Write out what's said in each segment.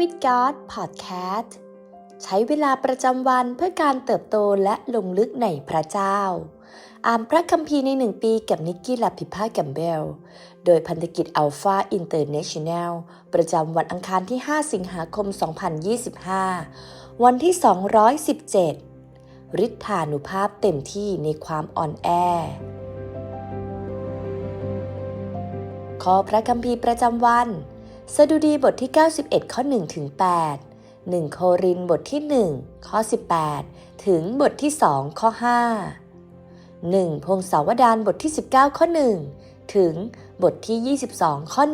with God Podcast ใช้เวลาประจำวันเพื่อการเติบโตและลงลึกในพระเจ้า อ่านพระคัมภีร์ในหนึ่งปีกับนิกกี้ลาพิพาแกมเบล โดยพันธกิจอัลฟาอินเตอร์เนชั่นแนลประจำวันอังคารที่ 5 สิงหาคม 2025 วันที่ 217 ฤทธานุภาพเต็มที่ในความอ่อนแอขอพระคัมภีร์ประจำวัน สดุดีบทที่ 91 ข้อ 1 ถึง 8 1 โครินบทที่ 1 ข้อ 18 ถึงบทที่ 2 ข้อ 5 1 พงศาวดารบทที่ 19 ข้อ 1 ถึงบทที่ 22 ข้อ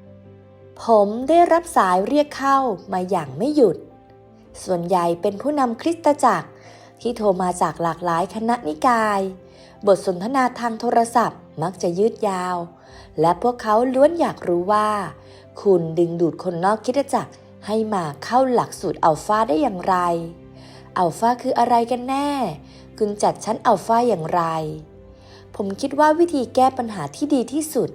1 ผมได้รับสายเรียกเข้ามาอย่างไม่หยุด ส่วนใหญ่เป็นผู้นำคริสตจักร ที่โทรมาจากหลากหลายคณะนิกาย บทสนทนาทางโทรศัพท์มักจะยืดยาว และพวกเขาล้วนอยากรู้ว่า คุณดึงดูดคนนอกคิดจักรให้มาเข้าหลักสูตรอัลฟาได้อย่างไร อัลฟาคืออะไรกันแน่ คุณจัดชั้นอัลฟาอย่างไร ผมคิดว่าวิธีแก้ปัญหาที่ดีที่สุด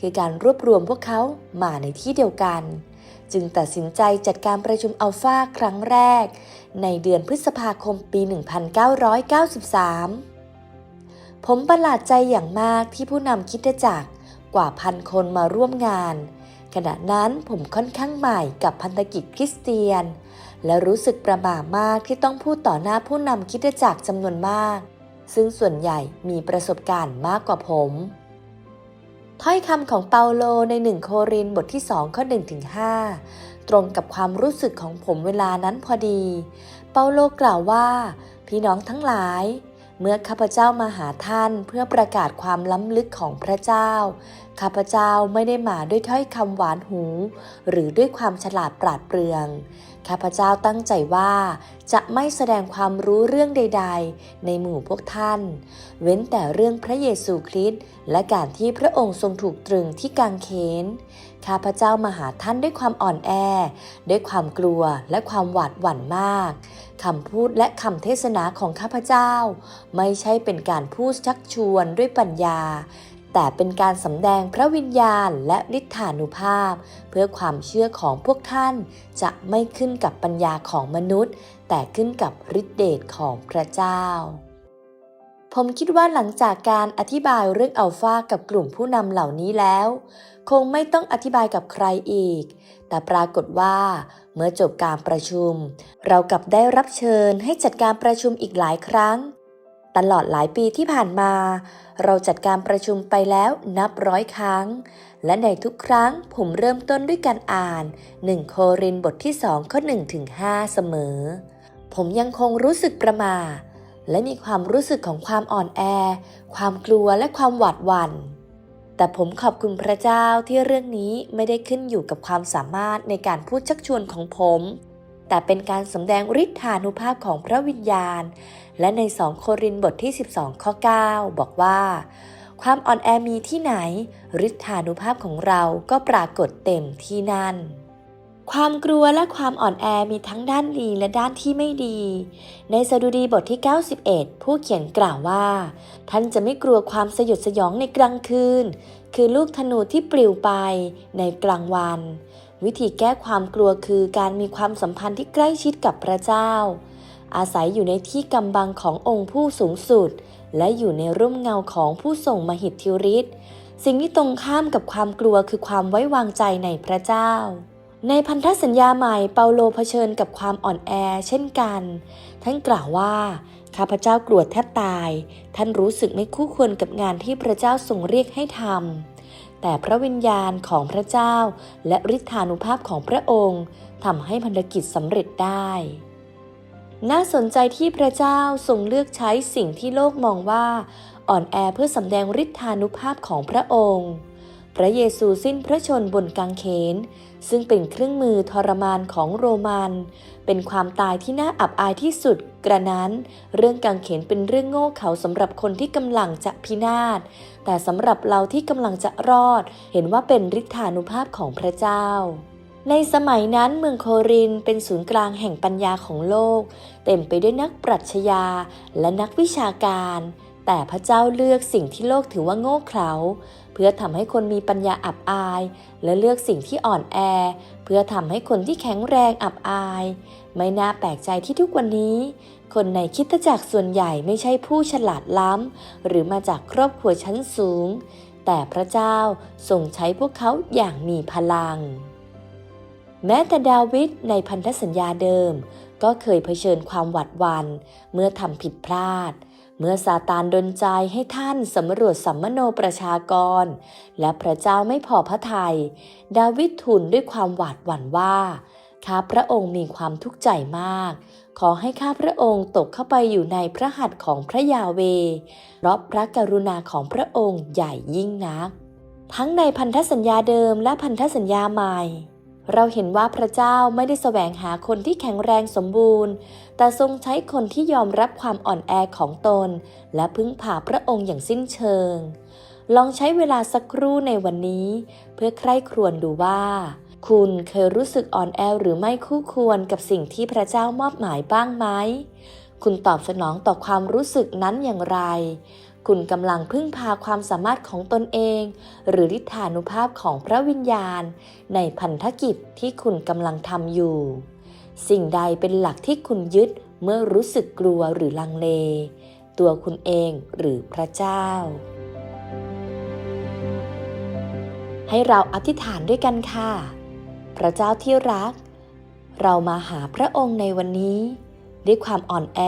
คือการรวบรวมพวกเขามาในที่เดียวกัน จึงตัดสินใจจัดการประชุมอัลฟาครั้งแรก ในเดือนพฤษภาคมปี 1993 ผมประหลาดใจอย่างมากที่ผู้นำคิดจักรกว่าพันคนมาร่วมงาน ขณะนั้นผมค่อนข้างใหม่กับพันธกิจคริสเตียน และรู้สึกประหม่ามากที่ต้องพูดต่อหน้าผู้นำคิดจักรจำนวนมาก ซึ่งส่วนใหญ่มีประสบการณ์มากกว่าผม ถ้อยคำของเปาโลในหนึ่งโครินบทที่สองข้อ1ถึง5ตรงกับความรู้สึกของผมเวลานั้นพอดี เปาโลกล่าวว่า พี่น้องทั้งหลาย เมื่อข้าพเจ้ามาหาท่านเพื่อประกาศความล้ำลึกของพระเจ้า ข้าพเจ้าไม่ได้มาด้วยถ้อยคำหวานหู หรือด้วยความฉลาดปราดเปรื่อง ข้าพเจ้าตั้งใจว่าจะไม่แสดงความรู้เรื่องใด ๆ ในหมู่พวกท่าน เว้นแต่เรื่องพระเยซูคริสต์และการที่พระองค์ทรงถูกตรึงที่กางเขน ข้าพเจ้ามาหาท่านด้วยความอ่อนแอ ด้วยความกลัวและความหวาดหวั่นมากคำพูดและคำเทศนาของข้าพเจ้า ไม่ใช่เป็นการพูดชักชวนด้วยปัญญา แต่เป็นการสำแดงพระวิญญาณและฤทธานุภาพ เพื่อความเชื่อของพวกท่านจะไม่ขึ้นกับปัญญาของมนุษย์ แต่ขึ้นกับฤทธิเดชของพระเจ้า ผมคิดว่าหลังจากการอธิบายเรื่องอัลฟากับกลุ่มผู้นำเหล่านี้แล้ว คงไม่ต้องอธิบายกับใครอีก แต่ปรากฏว่าเมื่อจบการประชุม เรากลับได้รับเชิญให้จัดการประชุมอีกหลายครั้ง ตลอดหลายปีที่ผ่านมา เราจัดการประชุมไปแล้วนับร้อยครั้ง และในทุกครั้งผมเริ่มต้นด้วยการอ่าน 1 โครินบทที่ 2 ข้อ1ถึง5เสมอ ผมยังคงรู้สึกประมา และมีความรู้สึกของความอ่อนแอ ความกลัวและความหวาดหวัน่น แต่ผมขอบคุณพระเจ้าที่เรื่องนี้ไม่ได้ขึ้นอยู่กับความสามารถในการพูดชักชวนของผม แต่เป็นการสำแดงฤทธานุภาพของพระวิญญาณ และใน2โครินบทที่ 12 ข้อ 9 บอกว่า ความอ่อนแอมีที่ไหนฤทธานุภาพของเราก็ปรากฏเต็มที่นั่น ความกลัวและความอ่อนแอมีทั้งด้านดีและด้านที่ไม่ดี ในสดุดีบทที่ 91 ผู้เขียนกล่าวว่า ท่านจะไม่กลัวความสยดสยองในกลางคืน คือลูกธนูที่ปลิวไปในกลางวัน วิธีแก้ความกลัวคือการมีความสัมพันธ์ที่ใกล้ชิดกับพระเจ้า อาศัยอยู่ในที่กำบังขององค์ผู้สูงสุด และอยู่ในร่มเงาของผู้ทรงมหิทธิฤทธิ์สิ่งที่ตรงข้ามกับความกลัวคือความไว้วางใจในพระเจ้า ในพันธสัญญาใหม่เปาโลเผชิญกับความอ่อนแอเช่นกัน ท่านกล่าวว่าข้าพเจ้ากลัวแทบตาย ท่านรู้สึกไม่คู่ควรกับงานที่พระเจ้าทรงเรียกให้ทำ แต่พระวิญญาณของพระเจ้า และฤทธานุภาพของพระองค์ทำให้พันธกิจสำเร็จได้ น่าสนใจที่พระเจ้าทรงเลือกใช้สิ่งที่โลกมองว่า อ่อนแอเพื่อสำแดงฤทธานุภาพของพระองค์ พระเยซูสิ้นพระชนบนกางเขน ซึ่งเป็นเครื่องมือทรมานของโรมัน เป็นความตายที่น่าอับอายที่สุด กระนั้น เรื่องกางเขนเป็นเรื่องโง่เขลาสำหรับคนที่กำลังจะพินาศ แต่สำหรับเราที่กำลังจะรอด เห็นว่าเป็นฤทธานุภาพของพระเจ้าในสมัยนั้นเมืองโครินเป็นศูนย์กลางแห่งปัญญาของโลก เต็มไปด้วยนักปรัชญาและนักวิชาการ แต่พระเจ้าเลือกสิ่งที่โลกถือว่าโง่เขลาเพื่อทำให้คนมีปัญญาอับอาย และเลือกสิ่งที่อ่อนแอ เพื่อทำให้คนที่แข็งแรงอับอาย ไม่น่าแปลกใจที่ทุกวันนี้ คนในคิดจักรส่วนใหญ่ไม่ใช่ผู้ฉลาดล้ำ หรือมาจากครอบครัวชั้นสูง แต่พระเจ้าทรงใช้พวกเขาอย่างมีพลัง แม้แต่ดาวิดในพันธสัญญาเดิม ก็เคยเผชิญความหวาดหวัน่นเมื่อทำผิดพลาด เมื่อซาตานดนใจให้ท่านสำรวจสัมมโนประชากร และพระเจ้าไม่พอพระทยัยดาวิดทูลด้วยความหวาดหวั่นว่าข้าพระองค์มีความทุกข์ใจมาก ขอให้ข้าพระองค์ตกเข้าไปอยู่ในพระหัตถ์ของพระยาเว เพราะพระกรุณาของพระองค์ใหญ่ยิ่งนัก ทั้งในพันธสัญญาเดิมและพันธสัญญาใหม่ เราเห็นว่าพระเจ้าไม่ได้แสวงหาคนที่แข็งแรงสมบูรณ์ แต่ทรงใช้คนที่ยอมรับความอ่อนแอของตน และพึ่งพาพระองค์อย่างสิ้นเชิง ลองใช้เวลาสักครู่ในวันนี้ เพื่อใคร่ครวญดูว่า คุณเคยรู้สึกอ่อนแอหรือไม่คู่ควรกับสิ่งที่พระเจ้ามอบหมายบ้างไหม คุณตอบสนองต่อความรู้สึกนั้นอย่างไร คุณกำลังพึ่งพาความสามารถของตนเอง หรือฤทธานุภาพของพระวิญญาณ ในพันธกิจที่คุณกำลังทำอยู่ สิ่งใดเป็นหลักที่คุณยึดเมื่อรู้สึกกลัวหรือลังเล ตัวคุณเองหรือพระเจ้า ให้เราอธิษฐานด้วยกันค่ะ พระเจ้าที่รัก เรามาหาพระองค์ในวันนี้ ด้วยความอ่อนแอ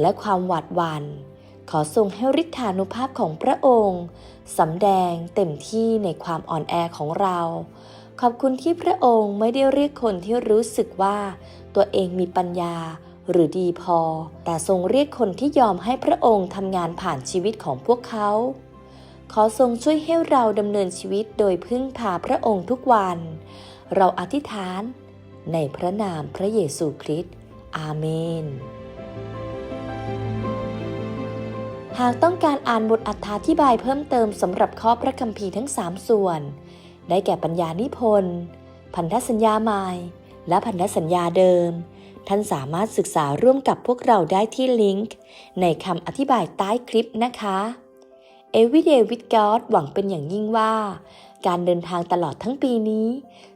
และความหวาดหวัน่น ขอทรงให้ฤทธานุภาพของพระองค์สำแดงเต็มที่ในความอ่อนแอของเรา ขอบคุณที่พระองค์ไม่ได้เรียกคนที่รู้สึกว่า ตัวเองมีปัญญาหรือดีพอ แต่ทรงเรียกคนที่ยอมให้พระองค์ทำงานผ่านชีวิตของพวกเขา ขอทรงช่วยให้เราดำเนินชีวิตโดยพึ่งพาพระองค์ทุกวัน เราอธิษฐาน ในพระนามพระเยซูคริสต์อาเมน หากต้องการอ่านบทอธิบายเพิ่มเติมสำหรับข้อพระคัมภีร์ทั้ง 3 ส่วน ได้แก่ปัญญานิพนธ์ พันธสัญญาใหม่ และพันธสัญญาเดิม ท่านสามารถศึกษาร่วมกับพวกเราได้ที่ลิงก์ ในคำอธิบายใต้คลิปนะคะ Everyday with God หวังเป็นอย่างยิ่งว่า การเดินทางตลอดทั้งปีนี้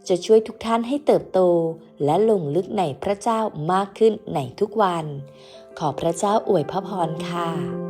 จะช่วยทุกท่านให้เติบโต และลงลึกในพระเจ้ามากขึ้นในทุกวัน ขอพระเจ้าอวยพระพรค่ะ